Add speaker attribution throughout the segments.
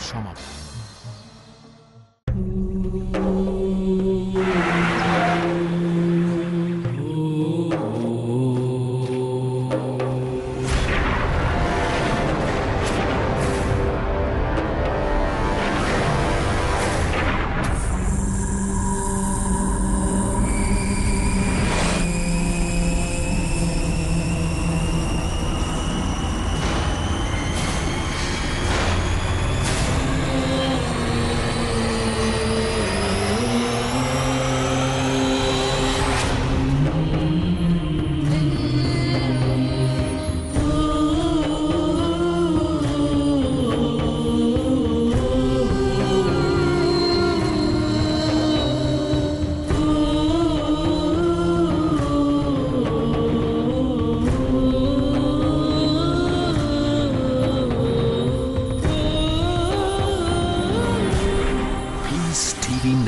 Speaker 1: সমাপ্ত।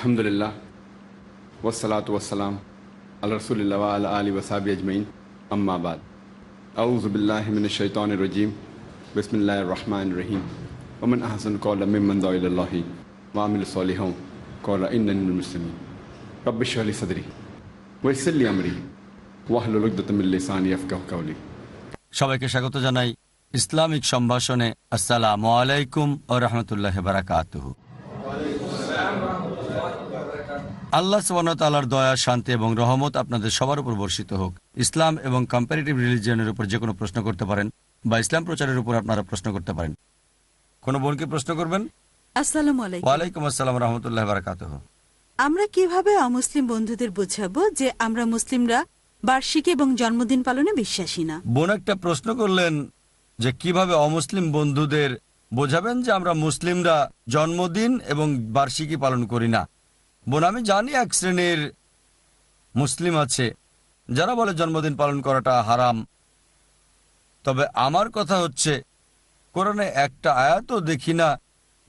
Speaker 2: Alhamdulillah. والصلاة والسلام على رسول الله وعلى آله وصحبه أجمعين أما بعد أعوذ بالله من الشيطان الرجيم بسم الله الرحمن الرحيم ومن أحسن قولا ممن دعا إلى الله وعمل صالحا قال إنني من المسلمين رب اشرح لي صدري ويسر لي أمري واحلل عقدة من لساني يفقهوا قولي
Speaker 3: সবাইকে স্বাগত জানাই ইসলামিক সম্ভাষণে আসসালামু আলাইকুম ও রহমতুল্লাহ বারাকাতুহু আল্লাহ তালার দয়া শান্তি এবং রহমত আপনাদের সবার উপর বর্ষিত হোক। ইসলাম এবং কম্পারেটিভ রিলিজিয়নের উপর যে কোনো প্রশ্ন করতে পারেন বা ইসলাম প্রচারের উপর আপনারা প্রশ্ন করতে পারেন। কোনো বোনকে প্রশ্ন করবেন? ওয়ালাইকুম আসসালাম রহমতুল্লাহ বারাকাতুহু।
Speaker 4: আমরা কীভাবে অমুসলিম বন্ধুদের বোঝাবো যে আমরা মুসলিমরা বার্ষিকী এবং জন্মদিন পালনে বিশ্বাসী না?
Speaker 3: বোন একটা প্রশ্ন করলেন যে কীভাবে অমুসলিম বন্ধুদের বোঝাবেন যে আমরা মুসলিমরা জন্মদিন এবং বার্ষিকী পালন করি না? বোন, আমি জানি এক শ্রেণির মুসলিম আছে, যারা বলে জন্মদিন পালন করাটা হারাম। তবে আমার কথা হচ্ছে, কোরআনে একটা আয়াতও দেখি না,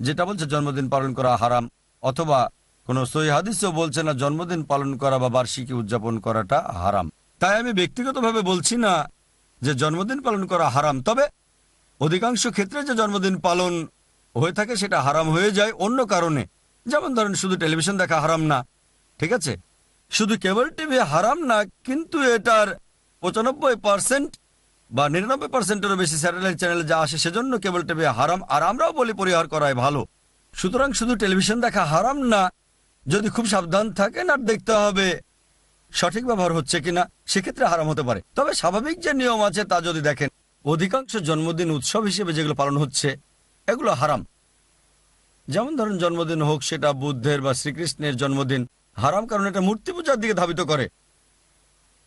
Speaker 3: যেটা বলছে জন্মদিন পালন করা হারাম, অথবা কোনো সই হাদিসও বলছে না জন্মদিন পালন করা বা বার্ষিকী উদযাপন করাটা হারাম। তাই আমি ব্যক্তিগতভাবে বলছি না যে জন্মদিন পালন করা হারাম, তবে অধিকাংশ ক্ষেত্রে যে জন্মদিন পালন হয়ে থাকে সেটা হারাম হয়ে যায় অন্য কারণে। যেমন ধরেন শুধু টেলিভিশন দেখা হারাম না, ঠিক আছে? শুধু কেবল টিভি হারাম না, কিন্তু এটার পঁচানব্বই পার্সেন্ট বা নিরানব্বই পার্সেন্টেরও বেশি স্যাটেলাইট চ্যানেল যা আসে সেজন্য কেবল টিভি হারাম, আর আমরাও বলি পরিহার করাই ভালো। সুতরাং শুধু টেলিভিশন দেখা হারাম না, যদি খুব সাবধান থাকেন আর দেখতে হবে সঠিক ব্যবহার হচ্ছে কিনা, সেক্ষেত্রে হারাম হতে পারে। তবে স্বাভাবিক যে নিয়ম আছে তা যদি দেখেন, অধিকাংশ জন্মদিন উৎসব হিসেবে যেগুলো পালন হচ্ছে, এগুলো হারাম। যেমন ধরুন জন্মদিন হোক, সেটা বুদ্ধের বা শ্রীকৃষ্ণের জন্মদিন, হারাম কারণ এটা মূর্তি পূজার দিকে ধাবিত করে।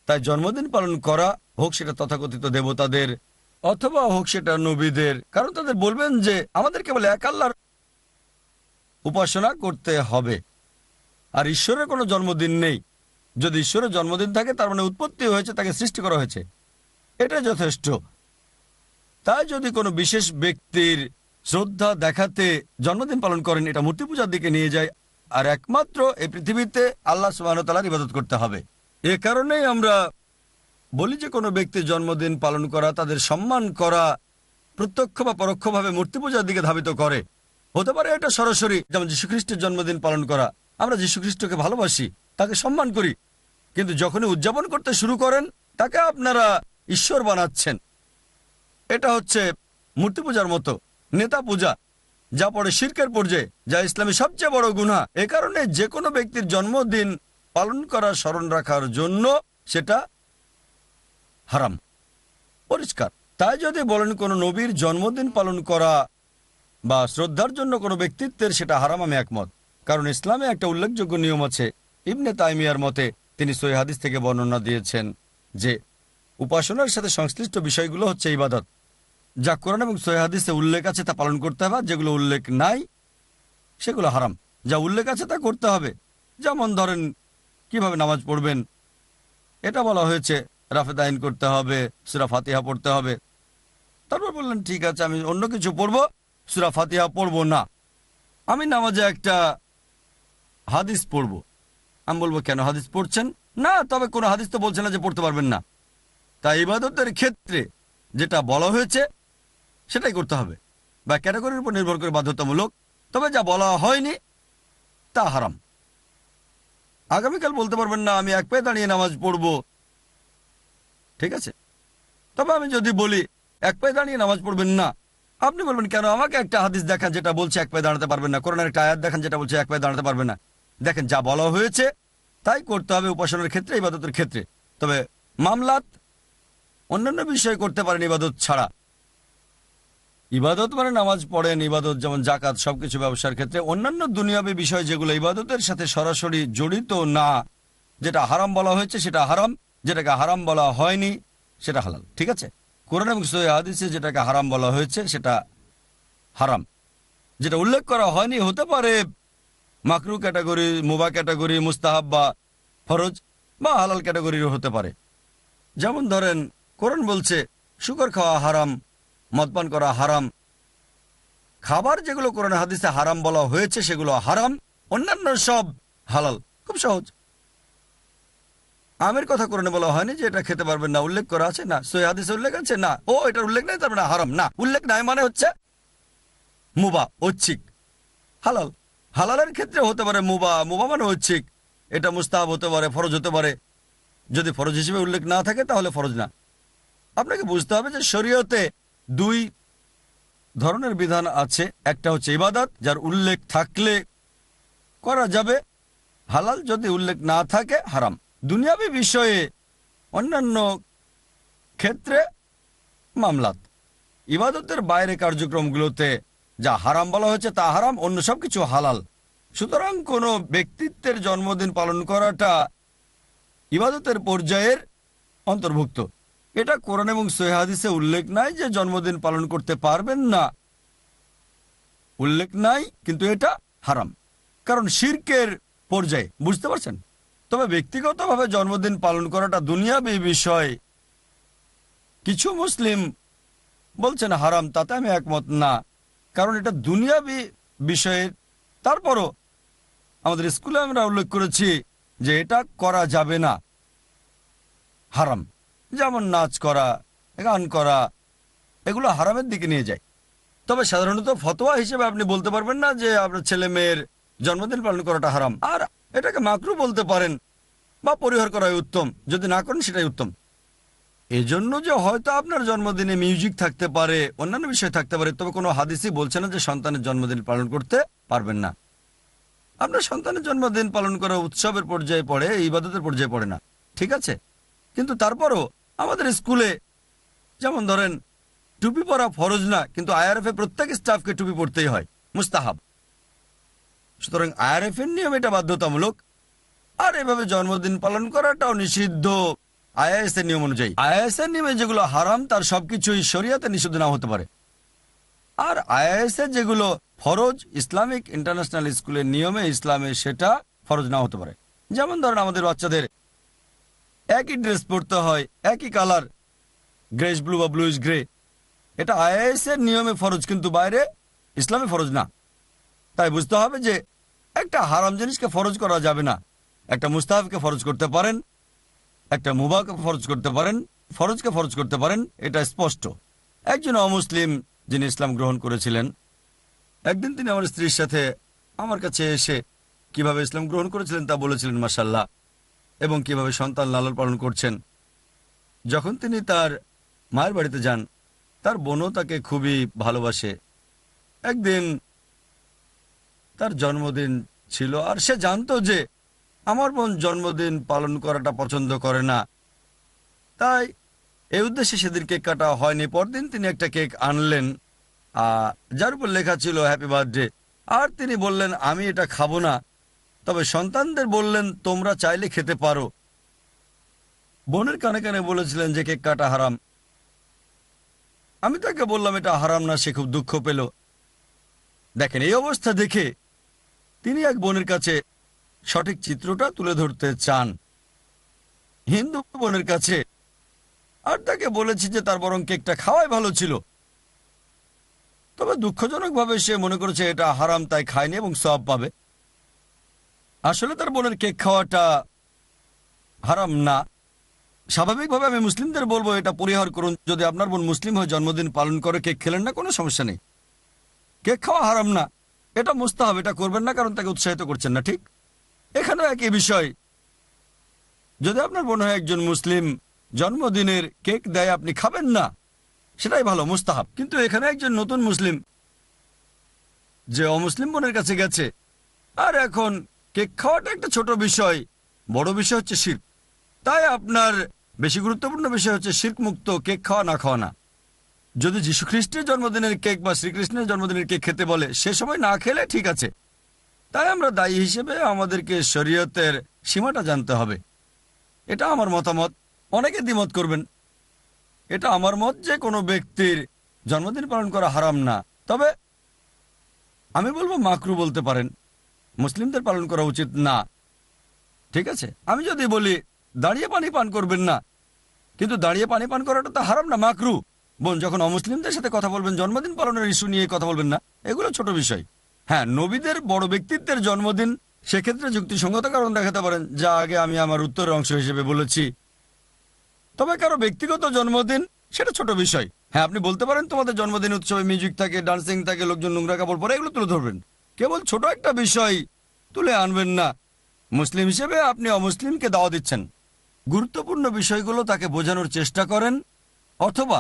Speaker 3: তাই জন্মদিন পালন করা হোক, সেটা তথাকথিত দেবতাদের, অথবা হোক, সেটা নবীদের, কারণ তাদের বলবেন যে আমাদের কেবল এক উপাসনা করতে হবে। আর ঈশ্বরের কোনো জন্মদিন নেই। যদি ঈশ্বরের জন্মদিন থাকে, তার মানে উৎপত্তি হয়েছে, তাকে সৃষ্টি করা হয়েছে। এটা যথেষ্ট। তাই যদি কোনো বিশেষ ব্যক্তির শ্রদ্ধা দেখাতে জন্মদিন পালন করেন, এটা মূর্তি পূজার দিকে নিয়ে যায়। আর একমাত্র এই পৃথিবীতে আল্লাহ সুবাহতালার ইবাদত করতে হবে। এ কারণেই আমরা বলি যে কোনো ব্যক্তির জন্মদিন পালন করা, তাদের সম্মান করা, প্রত্যক্ষ বা পরোক্ষভাবে মূর্তি পূজার দিকে ধাবিত করে। হতে পারে এটা সরাসরি যেমন যীশুখ্রিস্টের জন্মদিন পালন করা। আমরা যীশুখ্রিস্টকে ভালোবাসি, তাকে সম্মান করি। কিন্তু যখনই উদযাপন করতে শুরু করেন, তাকে আপনারা ঈশ্বর বানাচ্ছেন। এটা হচ্ছে মূর্তি পূজার মতো। নেতা পূজা, যা পড়ে শির্কের পর্যায়ে যা ইসলামী সবচেয়ে বড় গুণা এ কারণে যে কোনো ব্যক্তির জন্মদিন পালন করা স্মরণ রাখার জন্য সেটা হারাম, পরিষ্কার। তাই যদি বলেন কোনো নবীর জন্মদিন পালন করা বা শ্রদ্ধার জন্য কোনো ব্যক্তিত্বের, সেটা হারাম, আমি একমত। কারণ ইসলামে একটা উল্লেখযোগ্য নিয়ম আছে, ইবনে তাইমিয়ার মতে তিনি সই হাদিস থেকে বর্ণনা দিয়েছেন যে, উপাসনার সাথে সংশ্লিষ্ট বিষয়গুলো হচ্ছে ইবাদত। যা কোরআন এবং সৈহাদিসে উল্লেখ আছে তা পালন করতে হবে যেগুলো উল্লেখ নাই, সেগুলো হারাম। যা উল্লেখ আছে তা করতে হবে। যেমন ধরেন, কীভাবে নামাজ পড়বেন? এটা বলা হয়েছে রাফেদ আইন করতে হবে, সুরা ফাতিহা পড়তে হবে। তারপর বললেন, ঠিক আছে, আমি অন্য কিছু পড়ব, সুরা ফাতিহা পড়ব না। আমি নামাজে একটা হাদিস পড়ব। আমি বলব, কেন হাদিস পড়ছেন? না, তবে কোনো হাদিস তো বলছে না যে পড়তে পারবেন না। তাই ইবাদতের ক্ষেত্রে যেটা বলা হয়েছে সেটাই করতে হবে। বা ক্যাটাগরির উপর নির্ভর করে বাধ্যতামূলক। তবে যা বলা হয়নি, তা হারাম। আগামীকাল বলতে পারবেন না, আমি এক পায়ে দাঁড়িয়ে নামাজ পড়ব। ঠিক আছে? তবে আমি যদি বলি, এক পায়ে দাঁড়িয়ে নামাজ পড়বেন না, আপনি বলবেন, কেন আমাকে একটা হাদিস দেখান যেটা বলছে এক পায়ে দাঁড়াতে পারবেন না? করোনার একটা আয়াত দেখান যেটা বলছে এক পায়ে দাঁড়াতে পারবেন না? দেখেন, যা বলা হয়েছে, তাই করতে হবে উপাসনার ক্ষেত্রে, ইবাদতের ক্ষেত্রে। তবে মামলাত অন্যান্য বিষয় করতে পারেন ইবাদত ছাড়া। ইবাদত মানে নামাজ পড়েন, ইবাদত যেমন জাকাত সবকিছু ব্যবসার ক্ষেত্রে। অন্যান্য দুনিয়াবী বিষয় যেগুলো ইবাদতের সাথে সরাসরি জড়িত না, যেটা হারাম বলা হয়েছে সেটা হারাম, যেটাকে হারাম বলা হয়নি সেটা হালাল, ঠিক আছে? কোরআন এবং সহি হাদিসে যেটাকে হারাম বলা হয়েছে সেটা হারাম। যেটা উল্লেখ করা হয়নি, হতে পারে মাকরু ক্যাটাগরি, মুবা ক্যাটাগরি, মুস্তাহাব বা ফরজ বা হালাল ক্যাটাগরির হতে পারে। যেমন ধরেন, কোরআন বলছে, শুকর খাওয়া হারাম মদপান করা হারাম। খাবার যেগুলো কোরআন হাদিসে হারাম বলা হয়েছে, সেগুলো হারাম। অন্যান্য সব হালাল, খুব সহজ। আমের কথা কোরআনে বলা হয়নি যে এটা খেতে পারবেন না, উল্লেখ করা আছে? না। সই হাদিসে উল্লেখ আছে? না। ও এটার উল্লেখ নাই, তার মানে হারাম। না, উল্লেখ নাই মানে হচ্ছে মুবা, ঐচ্ছিক। হালাল। হালালের ক্ষেত্রে হতে পারে মুবা। মুবা মানে ঐচ্ছিক। এটা মুস্তাহাব হতে পারে, ফরজ হতে পারে। যদি ফরজ হিসেবে উল্লেখ না থাকে, তাহলে ফরজ না। আপনাকে বুঝতে হবে যে শরীয়তে দুই ধরনের বিধান আছে। একটা হচ্ছে ইবাদত, যার উল্লেখ থাকলে করা যাবে। হালাল যদি উল্লেখ না থাকে, হারাম। দুনিয়াবী বিষয়ে অন্যান্য ক্ষেত্রে মামলাত। ইবাদতের বাইরে কার্যক্রমগুলোতে যা হারাম বলা হয়েছে তা হারাম, অন্য সব কিছু হালাল। সুতরাং কোনো ব্যক্তিত্বের জন্মদিন পালন করাটা ইবাদতের পর্যায়ের অন্তর্ভুক্ত। এটা কোরআন এবং সৈহাদিসে উল্লেখ নাই যে জন্মদিন পালন করতে পারবেন না। উল্লেখ নাই, কিন্তু এটা হারাম। কারণ শির্কের পর্যায়ে, বুঝতে পারছেন? তবে ব্যক্তিগতভাবে জন্মদিন পালন করাটা দুনিয়াবী বিষয়। কিছু মুসলিম বলছেন, হারাম, তাতে আমি একমত না। কারণ এটা দুনিয়াবী বিষয়ের তারপরও আমাদের স্কুলে আমরা উল্লেখ করেছি যে এটা করা যাবে না। হারাম। যেমন নাচ করা, গান করা, এগুলো হারামের দিকে নিয়ে যায়। তবে সাধারণত ফতোয়া হিসেবে আপনি বলতে পারবেন না যে আপনার ছেলে মেয়ের জন্মদিন পালন করাটা হারাম। আর এটাকে মাকরু বলতে পারেন বা পরিহার করাই উত্তম। যদি না করেন সেটাই উত্তম। এজন্য যে হয়তো আপনার জন্মদিনে মিউজিক থাকতে পারে, অন্যান্য বিষয় থাকতে পারে, তবে কোনো হাদিসই বলছে না যে সন্তানের জন্মদিন পালন করতে পারবেন না। আপনার সন্তানের জন্মদিন পালন করা উৎসবের পর্যায়ে পড়ে, ইবাদতের পর্যায়ে পড়ে না। ঠিক আছে? কিন্তু তারপরও আমাদের স্কুলে, যেমন ধরেন, টুপি পরা ফরজ না, কিন্তু আইআরএফ এ প্রত্যেক স্টাফকে টুপি পড়তেই হয়, মুস্তাহাব। সুতরাং আইআরএফ এর নিয়ম এটা বাধ্যতামূলক, আর এভাবে জন্মদিন পালন করাটাও নিষিদ্ধ আইআইএস এর নিয়ম অনুযায়ী। আইআইএস এর নিয়মে যেগুলো হারাম, তার সবকিছুই শরিয়াতে নিষিদ্ধ না হতে পারে। আর আইআইএস এর যেগুলো ফরজ, ইসলামিক ইন্টারন্যাশনাল স্কুলের নিয়মে ইসলামে সেটা ফরজ না হতে পারে। যেমন ধরেন আমাদের বাচ্চাদের একই ড্রেস পরতে হয়, একই কালার গ্রেস ব্লু বা ব্লুইশ গ্রে এটা আইআইএস এর নিয়মে ফরজ, কিন্তু বাইরে ইসলামে ফরজ না। তাই বুঝতে হবে যে একটা হারাম জিনিসকে ফরজ করা যাবে না। একটা মুস্তাহাবকে ফরজ করতে পারেন, একটা মুবাকে ফরজ করতে পারেন, ফরজকে ফরজ করতে পারেন, এটা স্পষ্ট। একজন অমুসলিম যিনি ইসলাম গ্রহণ করেছিলেন, একদিন তিনি আমার স্ত্রীর সাথে আমার কাছে এসে কীভাবে ইসলাম গ্রহণ করেছিলেন তা বলেছিলেন মাসাল্লাহ এবং কীভাবে সন্তান লালন পালন করছেন। যখন তিনি তার মায়ের বাড়িতে যান, তার বোনও তাকে খুবই ভালোবাসে। একদিন তার জন্মদিন ছিল আর সে জানতো যে আমার বোন জন্মদিন পালন করাটা পছন্দ করে না। তাই এই উদ্দেশ্যে সেদিন কেক কাটা হয়নি। পরদিন তিনি একটা কেক আনলেন যার উপর লেখা ছিল, হ্যাপি বার্থডে। আর তিনি বললেন, আমি এটা খাব না। তবে সন্তানদের বললেন, তোমরা চাইলে খেতে পারো। বোনের কানে কানে বলেছিলেন যে, কেক কাটা হারাম। আমি তাকে বললাম, এটা হারাম না, সে খুব দুঃখ পেল। দেখেন, এই অবস্থা দেখে তিনি এক বোনের কাছে সঠিক চিত্রটা তুলে ধরতে চান। হিন্দু বোনের কাছে আর তাকে বলেছি যে, তার বরং কেকটা খাওয়াই ভালো ছিল। তবে দুঃখজনকভাবে সে মনে করেছে, এটা হারাম, তাই খায়নি এবং সব পাবে। আসলে তার বোনের কেক খাওয়াটা হারাম না। স্বাভাবিকভাবে আমি মুসলিমদের বলব, এটা পরিহার করুন। যদি আপনার বোন মুসলিম হয়ে জন্মদিন পালন করে, কেক খেলেন না, কোনো সমস্যা নেই। কেক খাওয়া হারাম না। এটা মুস্তাহাব, এটা করবেন না, কারণ তাকে উৎসাহিত করছেন না, ঠিক? এখানেও একই বিষয়। যদি আপনার বোন হয় একজন মুসলিম জন্মদিনের কেক দেয়, আপনি খাবেন না, সেটাই ভালো, মুস্তাহাব। কিন্তু এখানে একজন নতুন মুসলিম যে অমুসলিম বোনের কাছে গেছে, আর এখন কেক খাওয়াটা একটা ছোট বিষয়, বড় বিষয় হচ্ছে শির্ক তাই আপনার বেশি গুরুত্বপূর্ণ বিষয় হচ্ছে শির্ক মুক্ত কেক খাওয়া, না খাওয়া না। যদি যীশু খ্রিস্টের জন্মদিনের কেক বা শ্রীকৃষ্ণের জন্মদিনের কেক খেতে বলে, সে সময় না খেলে ঠিক আছে। তাই আমরা দায়ী হিসেবে আমাদেরকে শরীয়তের সীমাটা জানতে হবে। এটা আমার মতামত। অনেকে দ্বিমত করবেন। এটা আমার মত যে কোনো ব্যক্তির জন্মদিন পালন করা হারাম না। তবে আমি বলব মাকরু বলতে পারেন। মুসলিমদের পালন করা উচিত না। ঠিক আছে? আমি যদি বলি, দাঁড়িয়ে পানি পান করবেন না। কিন্তু দাঁড়িয়ে পানি পান করাটা তো হারাম না, মাকরু। বোন, যখন অমুসলিমদের সাথে কথা বলবেন, জন্মদিন পালনের ইস্যু নিয়ে কথা বলবেন না, এগুলো ছোট বিষয়। হ্যাঁ নবীদের বড় ব্যক্তিত্বের জন্মদিন, সেক্ষেত্রে যুক্তিসঙ্গত কারণ দেখাতে পারেন, যা আগে আমি আমার উত্তরের অংশ হিসেবে বলেছি। তবে কারও ব্যক্তিগত জন্মদিন, সেটা ছোট বিষয়। হ্যাঁ আপনি বলতে পারেন, তোমাদের জন্মদিন উৎসবে মিউজিক থাকে ডান্সিং থাকে, লোকজন নোংরা কাপড় পরে, এগুলো তুলে ধরবেন। কেবল ছোট একটা বিষয় তুলে আনবেন না। মুসলিম হিসেবে আপনি অমুসলিমকে দাওয়া দিচ্ছেন। গুরুত্বপূর্ণ বিষয়গুলো তাকে বোঝানোর চেষ্টা করেন, অথবা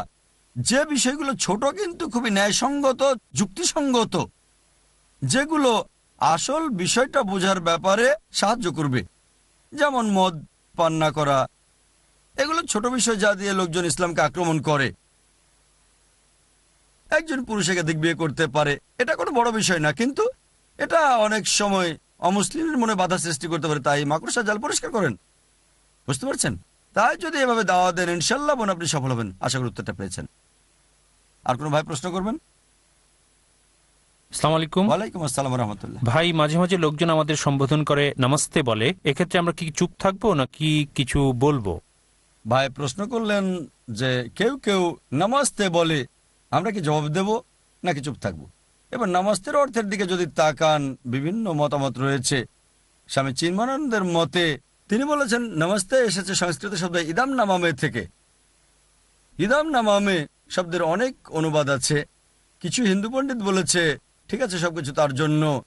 Speaker 3: যে বিষয়গুলো ছোট কিন্তু খুবই ন্যায়সঙ্গত, যুক্তিসঙ্গত, যেগুলো আসল বিষয়টা বোঝার ব্যাপারে সাহায্য করবে। যেমন মদ, পান্না করা, এগুলো ছোট বিষয় যা দিয়ে লোকজন ইসলামকে আক্রমণ করে। একজন পুরুষ একাধিক বিয়ে করতে পারে, এটা কোনো বড় বিষয় না, কিন্তু এটা অনেক সময় অমুসলিমের মনে বাধা সৃষ্টি করতে পারে তাই মাকড়সা জাল পরিষ্কার করেন। বুঝতে পারছেন? তাই যদি এভাবে দাওয়া দেন ইনশাল্লাহ বোন আপনি সফল হবেন। আশা করি উত্তরটা পেয়েছেন। আর কোনো ভাই প্রশ্ন করবেন?
Speaker 1: ভাই মাঝে মাঝে লোকজন আমাদের সম্বোধন করে নমস্তে বলে। এক্ষেত্রে আমরা কি চুপ থাকব নাকি কিছু বলব?
Speaker 3: ভাই প্রশ্ন করলেন যে কেউ কেউ নামাজতে বলে আমরা কি জবাব দেব নাকি চুপ থাকব? এবার নামাজতের অর্থের দিকে যদি তাকান, বিভিন্ন মতামত রয়েছে। স্বামী চিন্মানন্দের মতে, তিনি বলেছেন নামাজতে এসেছে সংস্কৃত শব্দ ইদাম নামামে থেকে। ইদাম নামামে শব্দের অনেক অনুবাদ আছে। কিছু হিন্দু পণ্ডিত বলেছে, ঠিক আছে, সবকিছু তার জন্য।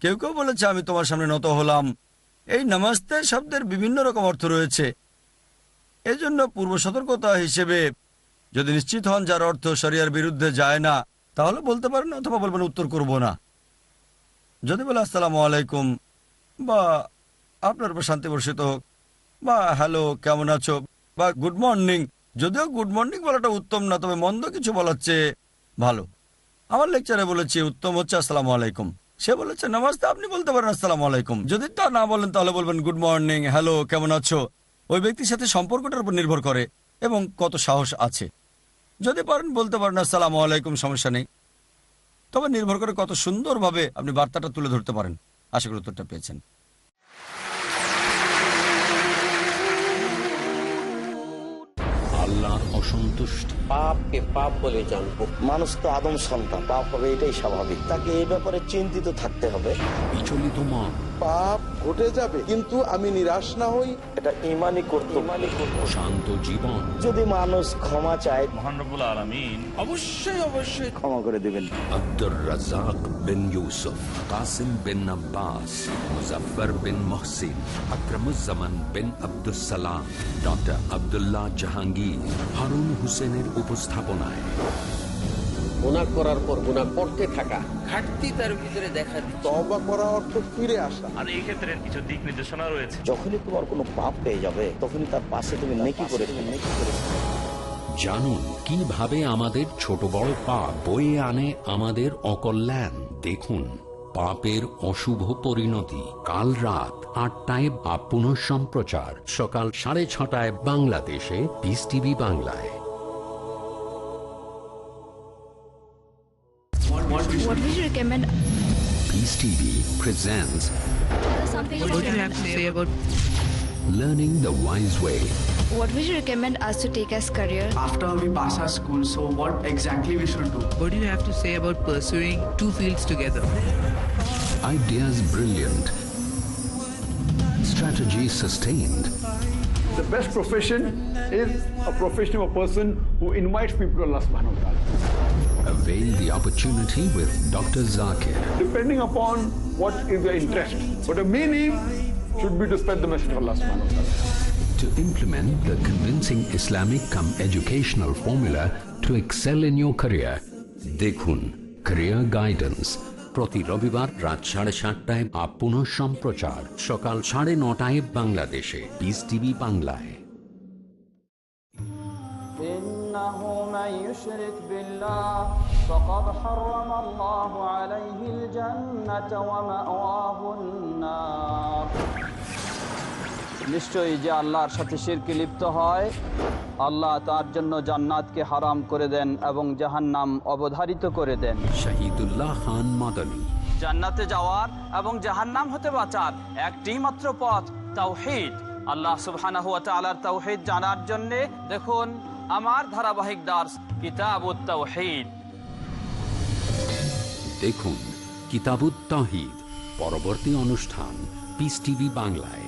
Speaker 3: কেউ কেউ বলেছে, আমি তোমার সামনে নত হলাম। এই নামাজতে শব্দের বিভিন্ন রকম অর্থ রয়েছে। এজন্য পূর্ব সতর্কতা হিসেবে যদি নিশ্চিত হন, যার অর্থ শরিয়ার বিরুদ্ধে যায় না তাহলে বলতে পারেন অথবা বলবেন উত্তর করব না। যদি বলে আসসালামু আলাইকুম, বা আপনার উপর শান্তি বর্ষিত হোক, বা হ্যালো, কেমন আছো, বা গুড মর্নিং, যদিও গুড মর্নিং বলাটা উত্তম না, তবে মন্দ কিছু বলার চেয়ে ভালো। আমার লেকচারে বলেছি, উত্তম হচ্ছে আসসালামু আলাইকুম। সে বলেছে নামাজতে আপনি বলতে পারেন আসসালামু আলাইকুম। যদি তা না বলেন, তাহলে বলবেন, গুড মর্নিং, হ্যালো, কেমন আছো? ওই ব্যক্তির সাথে সম্পর্কটার উপর নির্ভর করে, এবং কত সাহস আছে। যদি পারেন, বলতে পারেন, আসসালামু আলাইকুম, সমস্যা নেই। তবে নির্ভর করে কত সুন্দরভাবে আপনি বার্তাটা তুলে ধরতে পারেন। আশা করি উত্তরটা পেয়েছেন।
Speaker 5: আল্লাহর অসন্তুষ্টি।
Speaker 6: পাপকে পাপ বলে জানব।
Speaker 7: মানুষ তো আদম সন্তান পাপ হবে এটাই স্বাভাবিক। তাকে এই ব্যাপারে চিন্তিত থাকতে হবে।
Speaker 5: বিচলিত মন
Speaker 8: পাপ ঘটে যাবে কিন্তু আমি নিরাশ না হই।
Speaker 7: এটা ইমানই করতে ইমানই করতে
Speaker 5: শান্ত জীবন।
Speaker 7: যদি মানুষ ক্ষমা চায়
Speaker 9: মহানরবুল আলমিন
Speaker 8: অবশ্যই অবশ্যই
Speaker 7: ক্ষমা করে দিবেন।
Speaker 5: আব্দুর রাজাক বিন ইউসুফ কাসিম বিন আব্বাস মুজফর বিন মহসিন আকরামুজ্জামান বিন আব্দুস সালাম ডক্টর আব্দুল্লাহ জাহাঙ্গীর। হারুন হোসেনের উপস্থাপনায়।
Speaker 6: গুনাহ করার পর গুনাহ করতে থাকা। ঘাটতি তার ভিতরে দেখা
Speaker 8: তবা করা অর্থ ফিরে আসা।
Speaker 9: আর এই ক্ষেত্রে কিছু দিক নির্দেশনা রয়েছে।
Speaker 7: যখনই তোমার কোনো পাপ পেয়ে যাবে তখনই তার পাশে তুমি নেকি করে নেকি করে
Speaker 5: জানুন কীভাবে আমাদের ছোট বড় পাপ বয়ে আনে আমাদের অকল্যাণ? দেখুন। পাপের অশুভ পরিণতি কাল রাত আটটায় বা পুনঃ সম্প্রচার সকাল সাড়ে ছটায় বাংলাদেশে পিস টিভি বাংলায়
Speaker 10: What would you recommend?
Speaker 5: Peace TV
Speaker 10: presents what would you have to say about
Speaker 5: learning the wise way
Speaker 10: what would you recommend us to take as career?
Speaker 11: After we pass our school, so what exactly we should do? What do you have to say about pursuing two fields together?
Speaker 5: ideas brilliant, strategy sustained.
Speaker 12: The best profession is a profession of a person who invites people to Allah subhanahu wa ta'ala.
Speaker 5: Avail the opportunity with Dr. Zakir.
Speaker 12: Depending upon what is your interest. But the meaning should be to spread the message of Allah subhanahu wa ta'ala
Speaker 5: to implement the convincing Islamic come educational formula to excel in your career. Dekhun, Career Guidance, প্রতি রবিবার রাত সাড়ে সাতটায় আপন সম্প্রচার সকাল সাড়ে নটায় বাংলাদেশে। বিস টিভি বাংলায়।
Speaker 13: নিশ্চয়ই যে আল্লাহর সাথে সিরকি লিপ্ত হয় আল্লাহ তার জন্য জান্নাতকে হারাম করে দেন এবং জাহান্নাম অবধারিত করে দেন।
Speaker 5: শহীদুল্লাহ খান মাদানী।
Speaker 13: জান্নাতে যাওয়ার এবং জাহান্নাম হতে বাঁচার একটি মাত্র পথ তাওহীদ। আল্লাহ সুবহানাহু ওয়া তাআলার তাওহীদ জানার জন্য দেখুন আমার ধারাবাহিক দার্স কিতাবুত তাওহীদ।
Speaker 5: দেখুন কিতাবুত তাহিদ পরবর্তী অনুষ্ঠান পিস টিভি বাংলায়।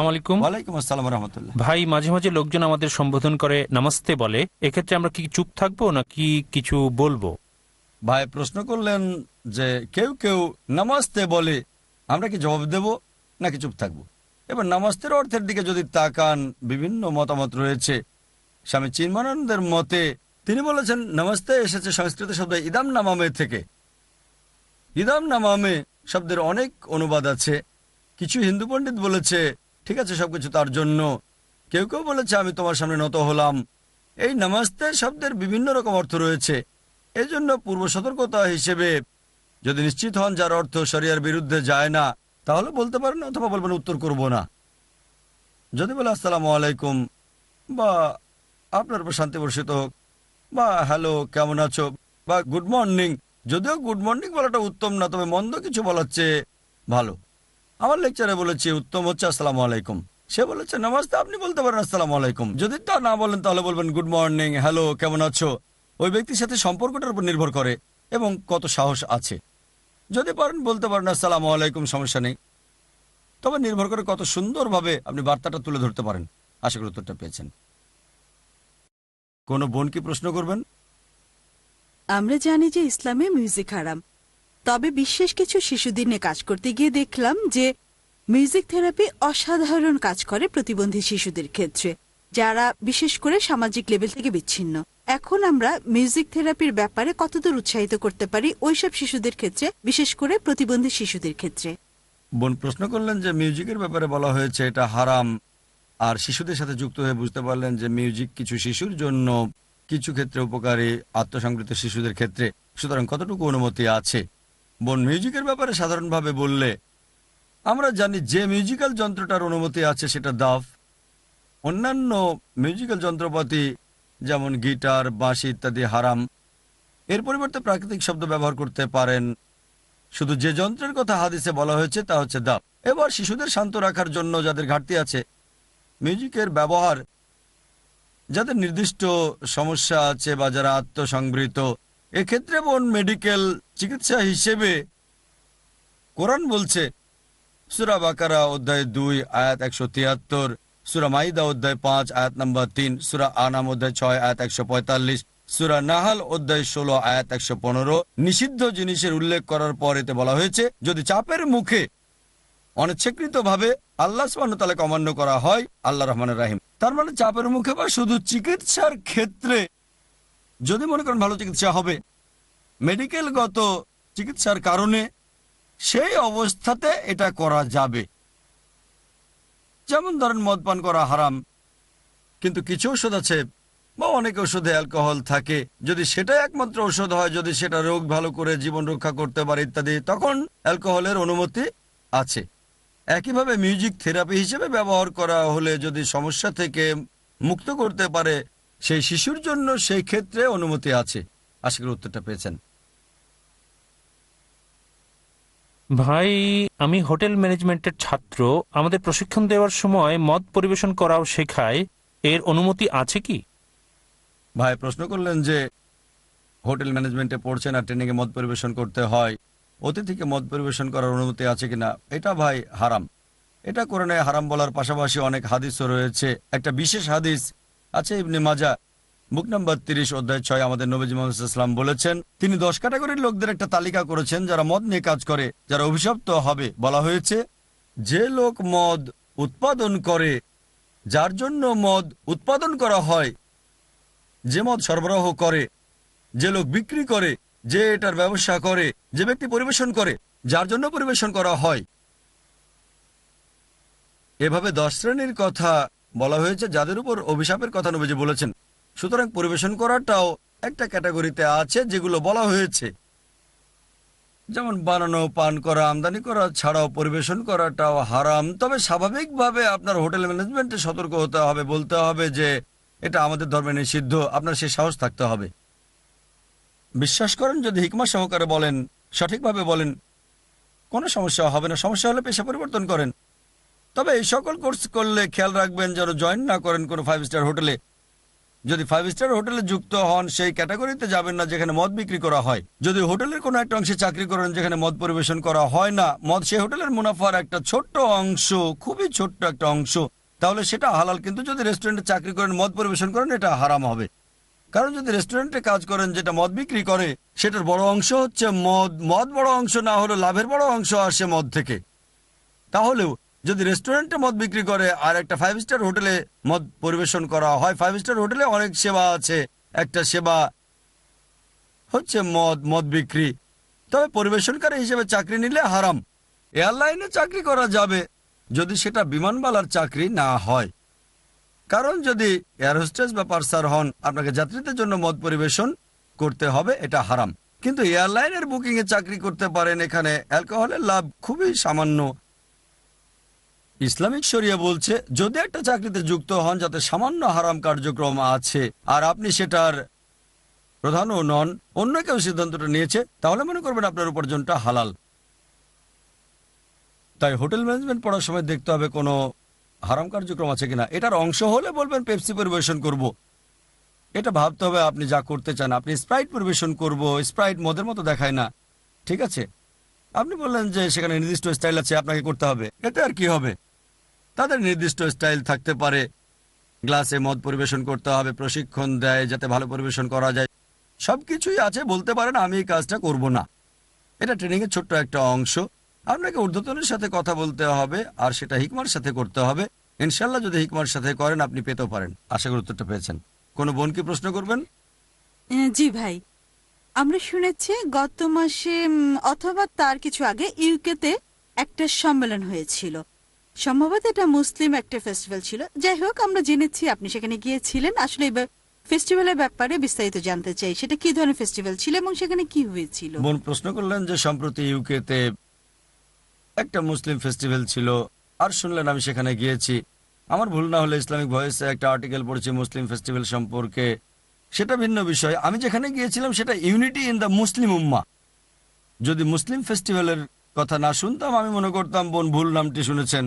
Speaker 1: আলাইকুম।
Speaker 3: ওয়ালাইকুম আসসালাম রহমতুল্লাহ।
Speaker 1: ভাই মাঝে মাঝে লোকজন আমাদের সম্বোধন করে নামাস্তে বলে। এক্ষেত্রে আমরা কি চুপ থাকব নাকি কিছু বলব?
Speaker 3: ভাই প্রশ্ন করলেন যে কেউ কেউ নামাজতে বলে আমরা কি জবাব দেব নাকি চুপ থাকব? এবার নামাজতের অর্থের দিকে যদি তাকান বিভিন্ন মতামত রয়েছে। স্বামী চিন্মানন্দের মতে তিনি বলেছেন নামাজতে এসেছে সংস্কৃত শব্দ ইদাম নামামে থেকে। ইদাম নামামে শব্দের অনেক অনুবাদ আছে। কিছু হিন্দু পণ্ডিত বলেছে ঠিক আছে, সবকিছু তার জন্য। কেউ কেউ বলেছে, আমি তোমার সামনে নত হলাম। এই নামাজতে শব্দের বিভিন্ন রকম অর্থ রয়েছে। এজন্য পূর্ব সতর্কতা হিসেবে যদি নিশ্চিত হন যার অর্থ শরিয়ার বিরুদ্ধে যায় না, তাহলে বলতে পারেন অথবা বলবেন উত্তর করব না। যদি বলে, আসসালামু আলাইকুম বা, আপনার উপর শান্তি বর্ষিত হোক বা, হ্যালো, কেমন আছো? বা, গুড মর্নিং যদিও গুড মর্নিং বলাটা উত্তম না, তবে মন্দ কিছু বলার চেয়ে ভালো। আমার লেকচারে বলেছি, উত্তম হচ্ছে, আসসালাম আলাইকুম। সে বলেছে নামাজতে আপনি বলতে পারেন, আসসালামু আলাইকুম। যদি তা না বলেন, তাহলে বলবেন, গুড মর্নিং, হ্যালো, কেমন আছো? ওই ব্যক্তির সাথে সম্পর্কটার উপর নির্ভর করে এবং কত সাহস আছে। যদি পারেন, বলতে পারেন, আসসালামু আলাইকুম, সমস্যা নেই। তবে নির্ভর করে কত সুন্দরভাবে আপনি বার্তাটা তুলে ধরতে পারেন। আশা করি উত্তরটা পেয়েছেন। কোনো বোন কি প্রশ্ন করবেন?
Speaker 4: আমরা জানি যে ইসলামে মিউজিক হারাম। তবে বিশেষ কিছু শিশুদের নিয়ে কাজ করতে গিয়ে দেখলাম যে মিউজিক থেরাপি অসাধারণ কাজ করে প্রতিবন্ধী শিশুদের ক্ষেত্রে, যারা বিশেষ করে সামাজিক লেভেল থেকে বিচ্ছিন্ন। এখন আমরা মিউজিক থেরাপির ব্যাপারে কতদূর উৎসাহিত করতে পারি ওইসব শিশুদের ক্ষেত্রে, বিশেষ করে প্রতিবন্ধী শিশুদের ক্ষেত্রে?
Speaker 3: বোন, প্রশ্ন করলেন যে মিউজিকের ব্যাপারে বলা হয়েছে এটা হারাম, আর শিশুদের সাথে যুক্ত হয়ে বুঝতে পারলেন যে মিউজিক কিছু শিশুর জন্য কিছু ক্ষেত্রে উপকারী আত্মসংকৃত শিশুদের ক্ষেত্রে। সুতরাং কতটুকু অনুমতি আছে? বোন মিউজিকের ব্যাপারে সাধারণভাবে বললে, আমরা জানি যে মিউজিক্যাল যন্ত্রটার অনুমতি আছে সেটা দাফ। অন্যান্য মিউজিক্যাল যন্ত্রপাতি, যেমন গিটার, বাঁশি ইত্যাদি হারাম। এর পরিবর্তে প্রাকৃতিক শব্দ ব্যবহার করতে পারেন। শুধু যে যন্ত্রের কথা হাদিসে বলা হয়েছে, তা হচ্ছে দাপ এবার শিশুদের শান্ত রাখার জন্য যাদের ঘাটতি আছে মিউজিকের ব্যবহার, যাদের নির্দিষ্ট সমস্যা আছে বা যারা আত্মসংবৃত এক্ষেত্রে বোন মেডিকেল চিকিৎসা হিসেবে কোরআন বলছে, সুরা বাকারা অধ্যায় দুই, আয়াত একশো তিয়াত্তর, সুরা মাইদা অধ্যায় পাঁচ, আয়াত নম্বর তিন, সুরা আনাম অধ্যায় ছয়, আয়াত একশো পঁয়তাল্লিশ, সুরা নাহাল অধ্যায় ষোলো, আয়াত একশো পনেরো। নিষিদ্ধ জিনিসের উল্লেখ করার পর এতে বলা হয়েছে, যদি চাপের মুখে অনিচ্ছাকৃত ভাবে আল্লাহ তালাকে অমান্য করা হয়, আল্লাহ রহমানের রাহিম। তার মানে চাপের মুখে বা শুধু চিকিৎসার ক্ষেত্রে যদি মনে করেন ভালো চিকিৎসা হবে মেডিকেলগত চিকিৎসার কারণে সেই অবস্থাতে এটা করা যাবে। যেমন ধরেন মদ পান করা হারাম, কিন্তু কিছু ওষুধ আছে বা অনেক ওষুধে অ্যালকোহল থাকে, যদি সেটাই একমাত্র ওষুধ হয়, যদি সেটা রোগ ভালো করে জীবন রক্ষা করতে পারে ইত্যাদি, তখন অ্যালকোহলের অনুমতি আছে। একইভাবে মিউজিক থেরাপি হিসেবে ব্যবহার করা হলে যদি সমস্যা থেকে মুক্ত করতে পারে সেই শিশুর জন্য সেই ক্ষেত্রে অনুমতি আছে। আশা করি উত্তরটা পেয়েছেন।
Speaker 1: ভাই আমি হোটেল ম্যানেজমেন্টের ছাত্র। আমাদের প্রশিক্ষণ দেওয়ার সময় মদ পরিবেশন করাও শেখায়। এর অনুমতি আছে কি?
Speaker 3: ভাই প্রশ্ন করলেন যে হোটেল ম্যানেজমেন্টে পড়ছেন আর ট্রেনিংয়ে মদ পরিবেশন করতে হয়। অতিথিকে মদ পরিবেশন করার অনুমতি আছে কিনা? এটা ভাই হারাম। এটা কোরআনে হারাম বলার পাশাপাশি অনেক হাদিসও রয়েছে। একটা বিশেষ হাদিস আছে ইবনে মাজা বুক নাম্বার তিরিশ, অধ্যায় ছয়, আমাদের নবীজি মোহাম্মদ বলেছেন, তিনি দশ ক্যাটাগরির লোকদের একটা তালিকা করেছেন যারা মদ নিয়ে কাজ করে, যারা অভিশপ্ত হবে। বলা হয়েছে, যে লোক মদ উৎপাদন করে, যার জন্য মদ উৎপাদন করা হয়, যে মদ সরবরাহ করে, যে লোক বিক্রি করে, যে এটার ব্যবসা করে, যে ব্যক্তি পরিবেশন করে, যার জন্য পরিবেশন করা হয়। এভাবে দশ শ্রেণির কথা বলা হয়েছে, যাদের উপর অভিশাপের কথা নবীজি বলেছেন। সুতরাং পরিবেশন করাটাও একটা ক্যাটাগরিতে আছে যেগুলো বলা হয়েছে। যেমন বানানো, পান করা, আমদানি করা ছাড়াও পরিবেশন করাটাও হারাম। তবে স্বাভাবিকভাবে আপনার হোটেল ম্যানেজমেন্টে সতর্ক হতে হবে, বলতে হবে যে এটা আমাদের ধর্মে নিষিদ্ধ, আপনার সে সাহস থাকতে হবে। বিশ্বাস করেন, যদি হিকমা সহকারে বলেন, সঠিকভাবে বলেন, কোনো সমস্যা হবে না। সমস্যা হলে পেশা পরিবর্তন করেন। তবে এই সকল কোর্স করলে খেয়াল রাখবেন যেন জয়েন না করেন কোনো ফাইভ স্টার হোটেলে যদি ফাইভ স্টার হোটেলে যুক্ত হন, সেই ক্যাটাগরিতে যাবেন না যেখানে মদ বিক্রি করা হয়। যদি হোটেলের কোনো একটা অংশে চাকরি করেন যেখানে মদ পরিবেশন করা হয় না, মদ সেই হোটেলের মুনাফার একটা ছোট্ট অংশ, খুবই ছোট্ট একটা অংশ, তাহলে সেটা হালাল। কিন্তু যদি রেস্টুরেন্টে চাকরি করেন, মদ পরিবেশন করেন, এটা হারাম হবে। কারণ যদি রেস্টুরেন্টে কাজ করেন যেটা মদ বিক্রি করে, সেটার বড় অংশ হচ্ছে মদ। মদ বড় অংশ না হলে লাভের বড় অংশ আসে মদ থেকে। তাহলেও যদি রেস্টুরেন্টে মদ বিক্রি করে আর একটা ফাইভ স্টার হোটেলে মদ পরিবেশন করা হয় ফাইভ স্টার হোটেলে অনেক সেবা আছে। একটা সেবা হচ্ছে মদ মদ বিক্রি। তবে পরিবেশনকারী হিসেবে চাকরি নিলে হারাম। এয়ারলাইনে চাকরি করা যাবে যদি সেটা বিমানবালার চাকরি না হয়। কারণ যদি এয়ার হোস্টেস বা পার্সার হন, আপনাকে যাত্রীদের জন্য মদ পরিবেশন করতে হবে, এটা হারাম। কিন্তু এয়ারলাইনের বুকিং এ চাকরি করতে পারেন, এখানে অ্যালকোহলের লাভ খুবই সামান্য। ইসলামিক শরিয়া বলছে, যদি একটা চাকরিতে যুক্ত হন যাতে সামান্য হারাম কার্যক্রম আছে, আর আপনি সেটার প্রধানও নন, অন্য কেউ সিদ্ধান্তটা নিয়েছে, তাহলে মনে করবেন আপনার উপার্জনটা হালাল। তাই হোটেল ম্যানেজমেন্ট পড়ার সময় দেখতে হবে কোনো হারাম কার্যক্রম আছে কিনা। এটার অংশ হলে বলবেন, পেপসি পরিবেশন করব। এটা ভাবতে হবে আপনি যা করতে চান। আপনি স্প্রাইট পরিবেশন করব, স্প্রাইট মদের মতো দেখায় না। ঠিক আছে? আপনি বললেন যে সেখানে নির্দিষ্ট স্টাইল আছে, আপনাকে করতে হবে। এতে আর কি হবে? তাদের নির্দিষ্ট স্টাইল থাকতে পারে। গ্লাসে মদ পরিবেশন করতে হবে, প্রশিক্ষণ দেয় যাতে ভালো পরিবেশন করা যায়। সবকিছুই আছে, বলতে পারেন আমি এই কাজটা করব না। এটা ট্রেনিংয়ের ছোট্ট একটা অংশ। আপনাকে ঊর্ধ্বতনের সাথে কথা বলতে হবে আর সেটা হিকমার সাথে করতে হবে। ইনশাল্লাহ যদি হিকমার সাথে করেন, আপনি পেতেও পারেন। আশা করি উত্তরটা পেয়েছেন। কোনো বোন কি প্রশ্ন করবেন?
Speaker 4: জি ভাই। আমরা শুনেছি গত মাসে অথবা তার কিছু আগে ইউকেতে একটা সম্মেলন হয়েছিল। সম্ভবত এটা মুসলিম একটা ফেস্টিভ্যাল ছিল। যাই হোক, আমরা জেনেছি আপনি সেখানে গিয়েছিলেন। আসলে ফেস্টিভ্যালের ব্যাপারে বিস্তারিত জানতে চাই, সেটা কি ধরনের ফেস্টিভ্যাল ছিল এবং সেখানে কি হয়েছিল?
Speaker 3: বোন, প্রশ্ন করলেন যে সম্প্রতি ইউকেতে একটা মুসলিম ফেস্টিভ্যাল ছিল, আর শুনলেন আমি সেখানে গিয়েছি। আমার ভুল না হলে ইসলামিক ভয়েসে একটা আর্টিকেল পড়েছি মুসলিম ফেস্টিভ্যাল সম্পর্কে। সেটা ভিন্ন বিষয়। আমি যেখানে গিয়েছিলাম, সেটা ইউনিটি ইন দ্য মুসলিম উম্মা যদি মুসলিম ফেস্টিভ্যালের কথা না শুনতাম, আমি মনে করতাম, বোন, ভুল নামটি শুনেছেন।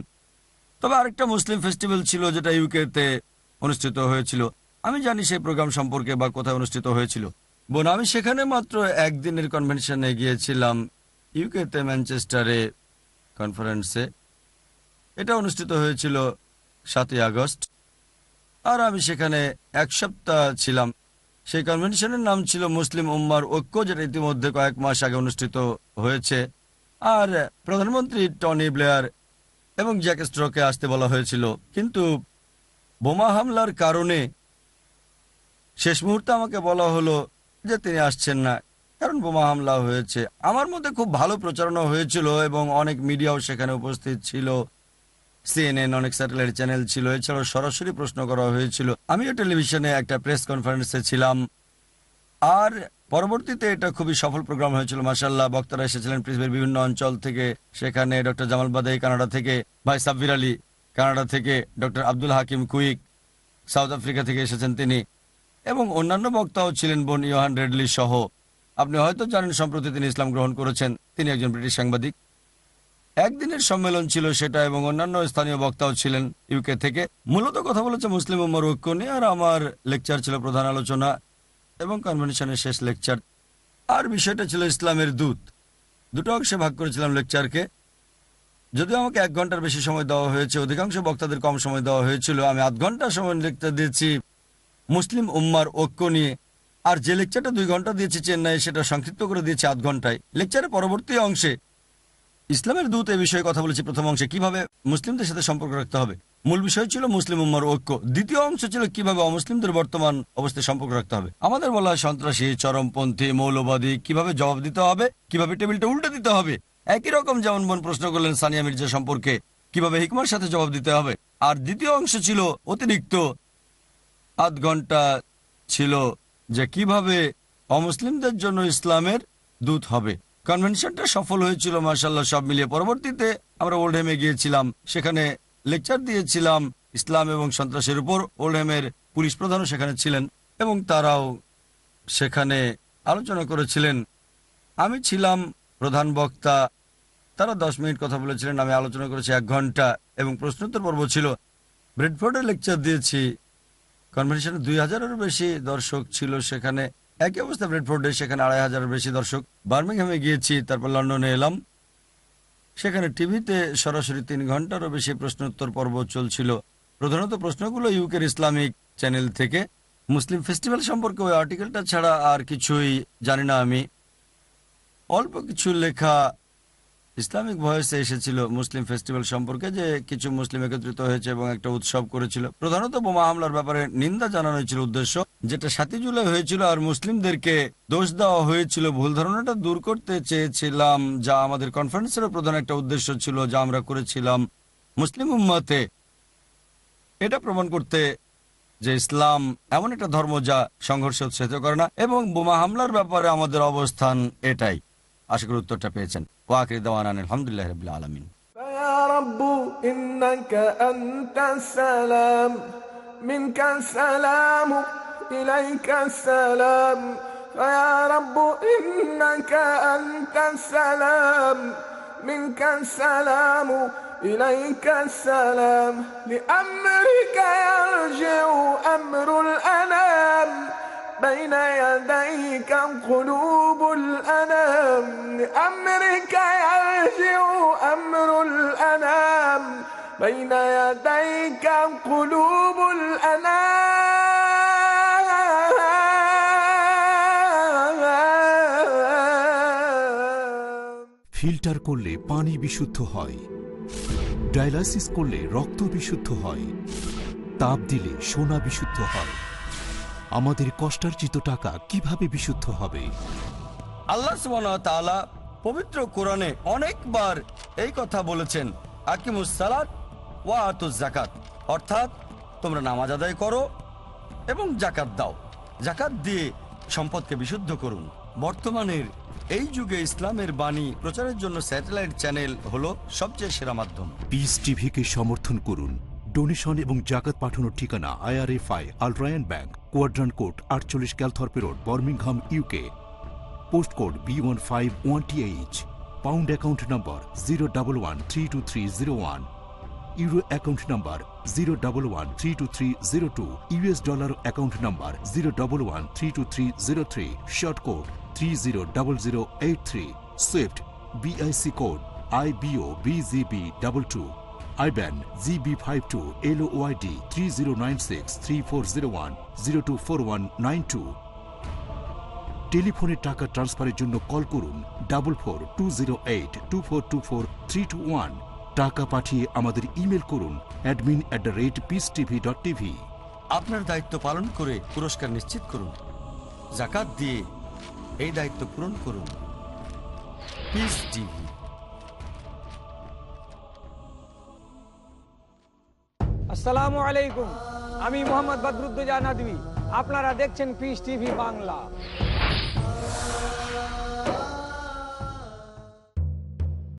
Speaker 3: তবে আরেকটা মুসলিম ফেস্টিভ্যাল ছিল যেটা ইউকেতে অনুষ্ঠিত হয়েছিল। আমি জানি সেই প্রোগ্রাম সম্পর্কে বা কোথায় অনুষ্ঠিত হয়েছিল। বোন, আমি সেখানে মাত্র একদিনের কনভেনশনে গিয়েছিলাম ইউকেতে ম্যানচেস্টারে কনফারেন্সে এটা অনুষ্ঠিত হয়েছিল সাতই আগস্ট। আর আমি সেখানে এক সপ্তাহ ছিলাম। সেই কনভেনশনের নাম ছিল মুসলিম উম্মার ঐক্য, যেটা ইতিমধ্যে কয়েক মাস আগে অনুষ্ঠিত হয়েছে। আর প্রধানমন্ত্রী টনি ব্লেয়ার এবং জ্যাক স্ট্রকে আসতে বলা হয়েছিল। কিন্তু বোমা হামলার কারণে শেষ মুহূর্তে আমাকে বলা হলো যে তিনি আসছেন না, কারণ বোমা হামলা হয়েছে। আমার মধ্যে খুব ভালো প্রচারণা হয়েছিল এবং অনেক মিডিয়াও সেখানে উপস্থিত ছিল। সিএনএন, অনেক স্যাটেলাইট চ্যানেল ছিল। এছাড়াও সরাসরি প্রশ্ন করা হয়েছিল। আমিও টেলিভিশনে একটা প্রেস কনফারেন্সে ছিলাম। আর পরবর্তীতে এটা খুবই সফল প্রোগ্রাম হয়েছিল মাসাল্লাহ বক্তারা এসেছিলেন পৃথিবীর বিভিন্ন অঞ্চল থেকে। সেখানে ডক্টর জামাল বাদাই, কানাডা থেকে। ভাই সাব্বির আলী, কানাডা থেকে। Doctor Abdul Hakim Quick, South Africa থেকে এসেছেন তিনি। এবং অন্যান্য বক্তাও ছিলেন বোন ইয়োহান রেডলি সহ। আপনি হয়তো জানেন, সম্প্রতি তিনি ইসলাম গ্রহণ করেছেন। তিনি একজন ব্রিটিশ সাংবাদিক। একদিনের সম্মেলন ছিল সেটা এবং অন্যান্য স্থানীয় বক্তাও ছিলেন ইউকে থেকে। মূলত কথা বলেছে মুসলিম উম্মার ঐক্য নিয়ে, আর আমার লেকচার ছিল প্রধান আলোচনা। এবং কনভেনশনের শেষ লেকচার। আর বিষয়টা ছিল ইসলামের দূত। দুটো অংশে ভাগ করেছিলাম লেকচারকে। যদিও আমাকে এক ঘণ্টার বেশি সময় দেওয়া হয়েছে, অধিকাংশ বক্তাদের কম সময় দেওয়া হয়েছিল। আমি আধ ঘণ্টা সময় লেকচার দিয়েছি মুসলিম উম্মার ঐক্য নিয়ে। আর যে লেকচারটা দুই ঘণ্টা দিয়েছি চেন্নাই সেটা সংক্ষিপ্ত করে দিয়েছি আধ ঘন্টায়। লেকচারের পরবর্তী অংশে, ইসলামের দূত এ বিষয়ে কথা বলেছি প্রথম অংশে। কীভাবে মুসলিমদের সাথে সম্পর্ক রাখতে হবে? মূল বিষয় ছিল মুসলিম উম্মার ঐক্য। দ্বিতীয় অংশ ছিল কীভাবে অমুসলিমদের বর্তমান অবস্থায় সম্পর্ক রাখতে হবে। আমাদের বলা হয় সন্ত্রাসী, চরমপন্থী, মৌলবাদী, কীভাবে জবাব দিতে হবে, কীভাবে টেবিলটা উল্টে দিতে হবে। একই রকম যেমন বোন প্রশ্ন করলেন সানিয়া মির্জা সম্পর্কে, কীভাবে হিকমার সাথে জবাব দিতে হবে। আর দ্বিতীয় অংশ ছিল অতিরিক্ত। আধ ঘণ্টা ছিল যে কীভাবে অমুসলিমদের জন্য ইসলামের দূত হবে। কনভেনশনটা সফল হয়েছিল মার্শাল্লাহ সব মিলিয়ে। পরবর্তীতে আমরা ওল্ডহেমে গিয়েছিলাম। সেখানে লেকচার দিয়েছিলাম ইসলাম এবং সন্ত্রাসের উপর। ওল্ডহেমের পুলিশ প্রধানও সেখানে ছিলেন এবং তারাও সেখানে আলোচনা করেছিলেন। আমি ছিলাম প্রধান বক্তা। তারা দশ মিনিট কথা বলেছিলেন, আমি আলোচনা করেছি এক ঘণ্টা এবং প্রশ্নোত্তর পর্ব ছিল। ব্রেডফোর্ডে লেকচার দিয়েছি। কনভেনশনে দুই হাজারেরও বেশি দর্শক ছিল সেখানে। একই অবস্থা ব্রেডফোর্ডে, সেখানে আড়াই হাজারের বেশি দর্শক। বার্মিংহামে গিয়েছি, তারপর লন্ডনে এলাম। সেখানে টিভিতে সরাসরি তিন ঘন্টারও বেশি প্রশ্নোত্তর পর্ব চলছিল। প্রধানত প্রশ্নগুলো ইউকের ইসলামিক চ্যানেল থেকে। মুসলিম ফেস্টিভ্যাল সম্পর্কে ওই আর্টিকেলটা ছাড়া আর কিছুই জানি না আমি। অল্প কিছু লেখা ইসলামিক ভয়েসে এসেছিল মুসলিম ফেস্টিভ্যাল সম্পর্কে যে কিছু মুসলিম একত্রিত হয়েছে এবং একটা উৎসব করেছিল। প্রধানত বোমা হামলার ব্যাপারে নিন্দা জানানো হয়েছিল উদ্দেশ্য, যেটা সাতই জুলাই হয়েছিল আর মুসলিমদেরকে দোষ দেওয়া হয়েছিল ভুল ধারণাটা দূর করতে চেয়েছিলাম, যা আমাদের কনফারেন্সেরও প্রধান একটা উদ্দেশ্য ছিল, যা আমরা করেছিলাম মুসলিম উম্মাতে। এটা প্রমাণ করতে যে ইসলাম এমন একটা ধর্ম যা সংঘর্ষে উৎসাহিত করে না, এবং বোমা হামলার ব্যাপারে আমাদের অবস্থান এটাই। আশা করি উত্তরটা পেয়েছেন ওয়াকরি দেওয়ান আলহামদুলিল্লাহ রবিল্লা আলমিন
Speaker 14: يا رب إنك أنت السلام منك السلام إليك السلام فيا رب إنك أنت السلام منك السلام إليك السلام لأمرك يرجع أمر الأنام بين يديك قلوب الأنام لأمرك يرجع أمر الأنام بين يديك قلوب الأنام
Speaker 15: ফিল্টার করলে পানি বিশুদ্ধ হয় ডায়ালাইসিস করলে রক্ত বিশুদ্ধ হয় তাপ দিলে সোনা বিশুদ্ধ হয় আমাদের কষ্টার্জিত টাকা কীভাবে বিশুদ্ধ হবে?
Speaker 3: আল্লাহ তাআলা পবিত্র কোরআনে অনেকবার এই কথা বলেছেন ওয়া আতুজ জাকাত অর্থাৎ তোমরা নামাজ আদায় করো এবং জাকাত দাও। জাকাত দিয়ে সম্পদকে বিশুদ্ধ করুন। বর্তমানের এই যুগে ইসলামের বাণী প্রচারের জন্য স্যাটেলাইট চ্যানেল হলো সবচেয়ে সেরা মাধ্যম।
Speaker 15: পিস টিভিকে সমর্থন করুন। ডোনেশন এবং জাকাত পাঠানোর ঠিকানা IRFI Al Rayan bank Quadrant court আটচল্লিশ Calthorpe road, Birmingham UK post code B one five one T H pound account number zero double one three two three zero one euro account number zero double one three two three zero two US dollar account number zero double one three two three zero three short code three zero double zero eight three swift BIC code I B O BGB double two IBAN GB five two LOID three zero nine six three four zero one zero two four one nine two টেলিফোনে টাকা ট্রান্সফারের জন্য call করুন double four two zero eight two four two four three two one টাকা পাঠিয়ে আমাদের email করুন admin at the rate peace TV dot TV
Speaker 3: আপনার দায়িত্ব পালন করে পুরস্কার নিশ্চিত করুন। জাকাত দিয়ে এই দায়িত্ব পূরণ করুন। পিস টিভি
Speaker 16: আসসালামু আলাইকুম। আমি মোহাম্মদ বদরুদ্দোজা নাদবি। আপনারা দেখছেন পিস টিভি বাংলা।